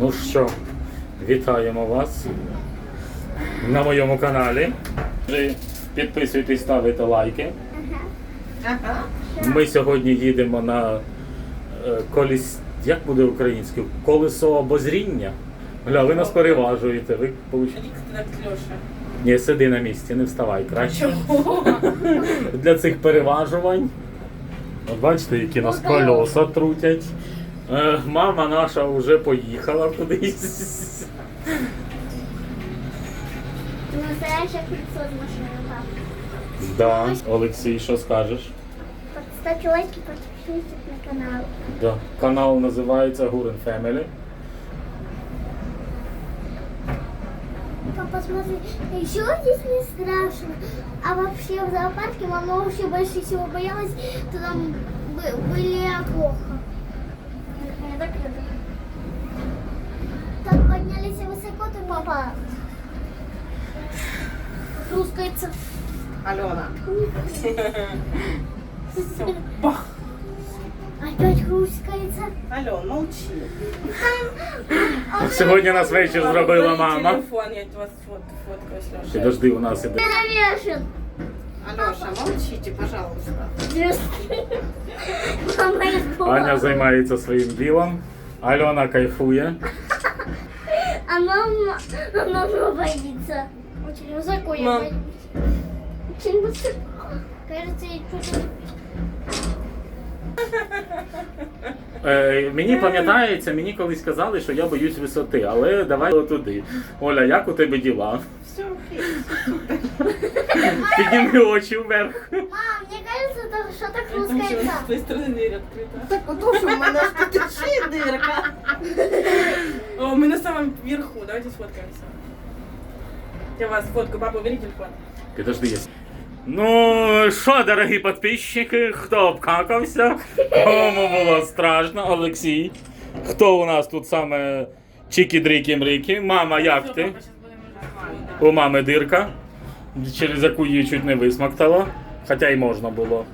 Ну що, вітаємо вас на моєму каналі. Підписуйтесь, ставите лайки. Ми сьогодні їдемо на е, коліс. Як буде українською? Колесо обозріння. Гля, ви нас переважуєте. Ви получ... Рік так Льоша. Ні, сиди на місці, не вставай краще. Чого? Для цих переважувань. От бачите, які нас колеса трутять. Е, мама наша вже поїхала кудись. Настоящее колесо с машины, пап. Да. Олексій, що скажеш? Ставьте лайки, подписывайтесь на канал. Да. Канал називається Гурен Family. Папа, смотри, еще здесь не страшно. А вообще в зоопарке мама вообще больше всего боялась, то там бы- были оглоха. папа хрускается. Альона. Все, бах. Опять хрускается. Альон, молчи. Сьогодні нас вечір зробила Бери мама. телефон, я вас фот, фоткаю с Лешей. Підожди, у нас іде. Навешен. Алеша, молчите, пожалуйста. Мама испугалась. Аня займається своїм ділом. Альона кайфує. А мама, а мама боится. Очень высоко я Мам. боюсь. Очень высоко. Кажется, я что-то... Е, мені пам'ятається, мені колись казали, що я боюсь висоти, але давай туди. Оля, як у тебе діла? Все окей. Підніми очі вверх. Мам, мне кажется, это что-то Там еще с хрускается. твоей стороны дверь открыта. Так от що в мене ж давайте сфоткаемся. Я вас фотку, папа, убери телефон. Підожди. Ну, що, дорогі підписчики, хто обкакався? Кому було страшно, Олексій. Хто у нас тут саме чікі-дрікі-мрікі? Мама, як ти? У мами дирка, через яку її чуть не висмоктало. Хоча й можна було.